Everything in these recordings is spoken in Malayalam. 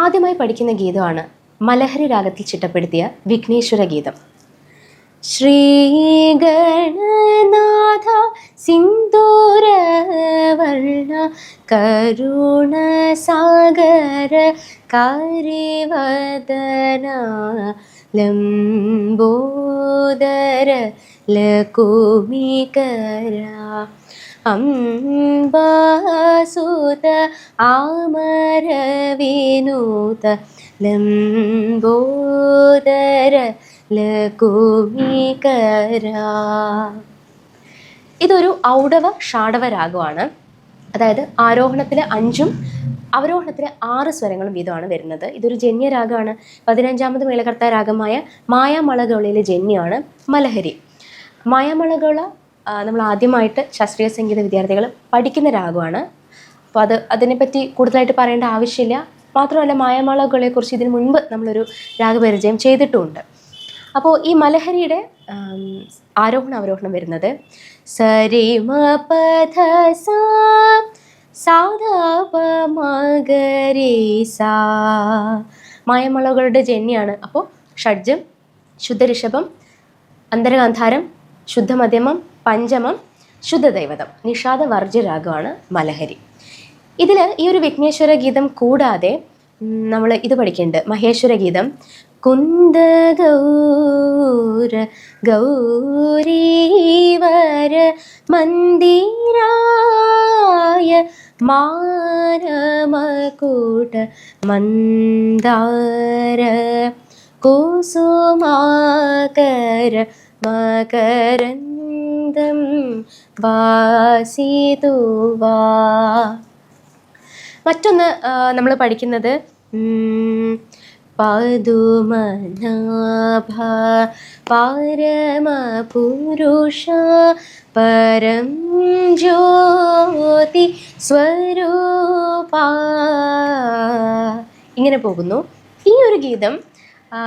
ആദ്യമായി പഠിക്കുന്ന ഗീതമാണ് മലഹരി രാഗത്തിൽ ചിട്ടപ്പെടുത്തിയ വിഘ്നേശ്വര ഗീതം. ശ്രീഗണനാഥ സിന്ദൂരവർണ കരുണ സാഗര കരിവദന ലംബോദര ലകുമികര അംബാസുത ആമര വിനൂത ലംബോദര ലകുമികര ഇതൊരു ഔടവ ഷാഡവ രാഗമാണ് അതായത് ആരോഹണത്തിലെ അഞ്ചും അവരോഹണത്തിലെ ആറ് സ്വരങ്ങളും വീതമാണ് വരുന്നത്. ഇതൊരു ജന്യരാഗമാണ്. പതിനഞ്ചാമത് മേളകർത്ത രാഗമായ മായാമളകളിലെ ജന്യമാണ് മലഹരി. മായാമളകള നമ്മൾ ആദ്യമായിട്ട് ശാസ്ത്രീയ സംഗീത വിദ്യാർത്ഥികൾ പഠിക്കുന്ന രാഗമാണ്. അപ്പോൾ അത് അതിനെപ്പറ്റി കൂടുതലായിട്ട് പറയേണ്ട ആവശ്യമില്ല. മാത്രമല്ല മായാമളകളെക്കുറിച്ച് ഇതിനു മുൻപ് നമ്മളൊരു രാഗപരിചയം ചെയ്തിട്ടുമുണ്ട് അപ്പോൾ ഈ മലഹരിയുടെ ആരോഹണ അവരോഹണം വരുന്നത്. സരി മ പധ സാ സാധാപ മകരി സാ മായമളകളുടെ ജന്യാണ്. അപ്പോൾ ഷഡ്ജം ശുദ്ധഋഷഭം അന്തരഗാന്ധാരം ശുദ്ധമധ്യമം പഞ്ചമം ശുദ്ധദൈവതം. നിഷാദ വർജ്യ രാഗമാണ് മലഹരി. ഇതിൽ ഈ ഒരു വിഘ്നേശ്വര ഗീതം കൂടാതെ നമ്മൾ ഇത് പഠിക്കുന്നുണ്ട് മഹേശ്വര ഗീതം. കുന്ദ ഗൗര ഗൗരീവര മന്ദിരായ മാനമകൂട മന്ദാര കുസുമാകര മകരന്ദം വാസിതുവാ. മറ്റൊന്ന് നമ്മൾ പഠിക്കുന്നത് പതുമനാഭ പരമപുരുഷ പരം ജ്യോതി സ്വരൂപ. ഇങ്ങനെ പോകുന്നു. ഈ ഒരു ഗീതം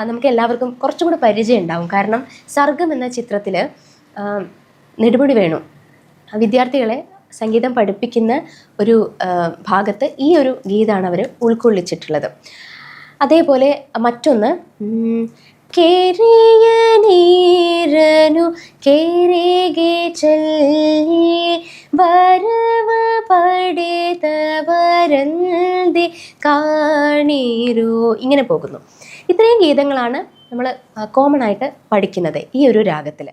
നമുക്ക് എല്ലാവർക്കും കുറച്ചും കൂടെ പരിചയം ഉണ്ടാവും. കാരണം സർഗം എന്ന ചിത്രത്തിൽ നെടുമുടി വേണു. വിദ്യാർത്ഥികളെ സംഗീതം പഠിപ്പിക്കുന്ന ഒരു ഭാഗത്ത് ഈ ഒരു ഗീതമാണ് അവർ ഉൾക്കൊള്ളിച്ചിട്ടുള്ളത്. അതേപോലെ മറ്റൊന്ന് കേരിയ നീരനു കേരേകെ ചൊല്ലി വരവ പടേതവരന്തി കാണീരോ. ഇങ്ങനെ പോകുന്നു. ഇത്രയും ഗീതങ്ങളാണ് നമ്മൾ കോമൺ ആയിട്ട് പഠിക്കുന്നത് ഈ ഒരു രാഗത്തിൽ